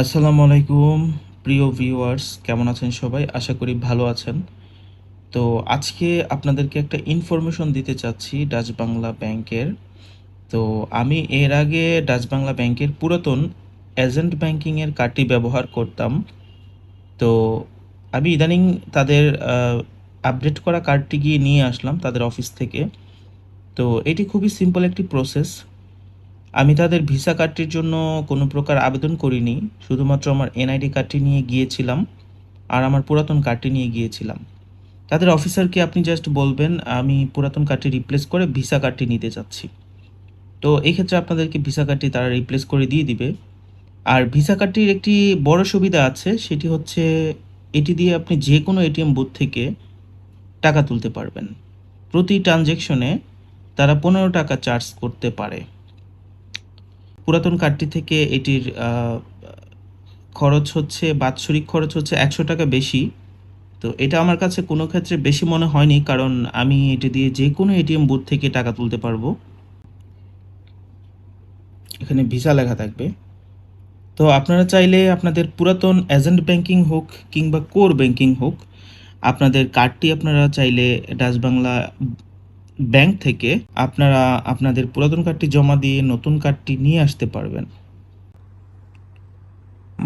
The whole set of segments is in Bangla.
আসসালামু আলাইকুম, প্রিয় ভিউয়ার্স, কেমন আছেন সবাই? আশা করি ভালো আছেন। তো আজকে আপনাদেরকে একটা ইনফরমেশন দিতে চাচ্ছি ডাচ বাংলা ব্যাংকের। তো আমি এর আগে ডাচ বাংলা ব্যাংকের পুরাতন এজেন্ট ব্যাংকিংয়ের কার্ডটি ব্যবহার করতাম। তো আমি ইদানিং তাদের আপডেট করা কার্ডটি গিয়ে নিয়ে আসলাম তাদের অফিস থেকে। তো এটি খুবই সিম্পল একটি প্রসেস আমি তাদের ভিসা কার্ডটির জন্য কোনো প্রকার আবেদন করিনি, শুধুমাত্র আমার এনআইডি কার্ডটি নিয়ে গিয়েছিলাম আর আমার পুরাতন কার্ডটি নিয়ে গিয়েছিলাম। তাদের অফিসারকে আপনি জাস্ট বলবেন, আমি পুরাতন কার্ডটি রিপ্লেস করে ভিসা কার্ডটি নিতে চাচ্ছি? তো এই ক্ষেত্রে আপনাদেরকে ভিসা কার্ডটি তারা রিপ্লেস করে দিয়ে দিবে। আর ভিসা কার্ডটির একটি বড় সুবিধা আছে, সেটি হচ্ছে এটি দিয়ে আপনি যে কোনো এটিএম বুথ থেকে টাকা তুলতে পারবেন। প্রতি ট্রানজ্যাকশনে তারা পনেরো টাকা চার্জ করতে পারে। পুরাতন কার্ডটি থেকে এটির খরচ হচ্ছে, বাৎসরিক খরচ হচ্ছে একশো টাকা বেশি। তো এটা আমার কাছে কোনো ক্ষেত্রে বেশি মনে হয়নি, কারণ আমি এটি দিয়ে যে কোনো এটিএম বুথ থেকে টাকা তুলতে পারব। এখানে ভিসা লেখা থাকবে। তো আপনারা চাইলে আপনাদের পুরাতন এজেন্ট ব্যাংকিং হোক কিংবা কোর ব্যাংকিং হোক, আপনাদের কার্ডটি আপনারা চাইলে ডাচ বাংলা ব্যাংক থেকে আপনারা আপনাদের পুরাতন কার্ডটি জমা দিয়ে নতুন কার্ডটি নিয়ে আসতে পারবেন।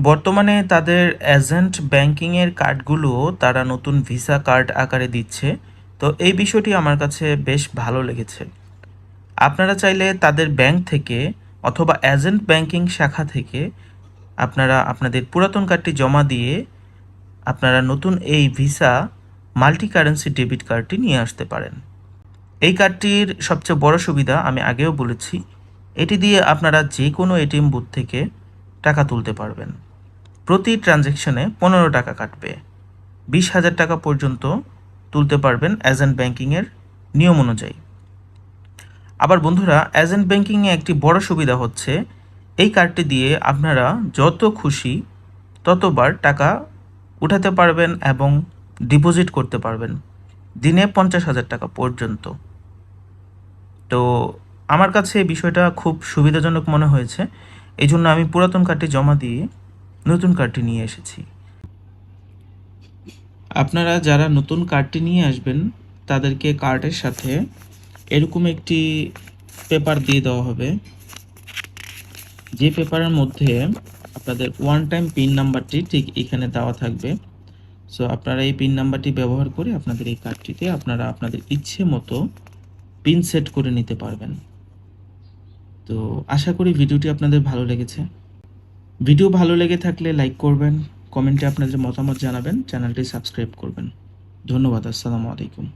বর্তমানে তাদের এজেন্ট ব্যাংকিংয়ের কার্ডগুলো তারা নতুন ভিসা কার্ড আকারে দিচ্ছে। তো এই বিষয়টি আমার কাছে বেশ ভালো লেগেছে। আপনারা চাইলে তাদের ব্যাংক থেকে অথবা এজেন্ট ব্যাংকিং শাখা থেকে আপনারা আপনাদের পুরাতন কার্ডটি জমা দিয়ে আপনারা নতুন এই ভিসা মাল্টি কারেন্সি ডেবিট কার্ডটি নিয়ে আসতে পারেন। এই কার্ডটির সবচেয়ে বড় সুবিধা আমি আগেও বলেছি, এটি দিয়ে আপনারা যে কোনো এটিএম বুথ থেকে টাকা তুলতে পারবেন। প্রতি ট্রানজ্যাকশনে পনেরো টাকা কাটবে। বিশ হাজার টাকা পর্যন্ত তুলতে পারবেন এজেন্ট ব্যাংকিংয়ের নিয়ম অনুযায়ী। আবার বন্ধুরা এজেন্ট ব্যাংকিংয়ে একটি বড় সুবিধা হচ্ছে, এই কার্ডটি দিয়ে আপনারা যত খুশি ততবার টাকা উঠাতে পারবেন এবং ডিপোজিট করতে পারবেন। দিনে পঞ্চাশ হাজার টাকা পর্যন্ত। তো আমার কাছে এই বিষয়টা খুব সুবিধাজনক মনে হয়েছে। এই জন্য আমি পুরাতন কার্ডটি জমা দিয়ে নতুন কার্ডটি নিয়ে এসেছি। আপনারা যারা নতুন কার্ডটি নিয়ে আসবেন, তাদেরকে কার্ডের সাথে এরকম একটি পেপার দিয়ে দেওয়া হবে। যে পেপারের মধ্যে আপনাদের ওয়ান টাইম পিন নাম্বারটি ঠিক এখানে দেওয়া থাকবে। সো আপনারা এই পিন নাম্বারটি ব্যবহার করে আপনাদের এই কার্ডটিতে আপনারা আপনাদের ইচ্ছে মতো পিন সেট করে নিতে পারবেন। তো আশা করি ভিডিওটি আপনাদের ভালো লেগেছে। ভিডিও ভালো লেগে থাকলে লাইক করবেন, কমেন্টে আপনাদের মতামত জানাবেন, চ্যানেলটি সাবস্ক্রাইব করবেন। ধন্যবাদ, আসসালামু আলাইকুম।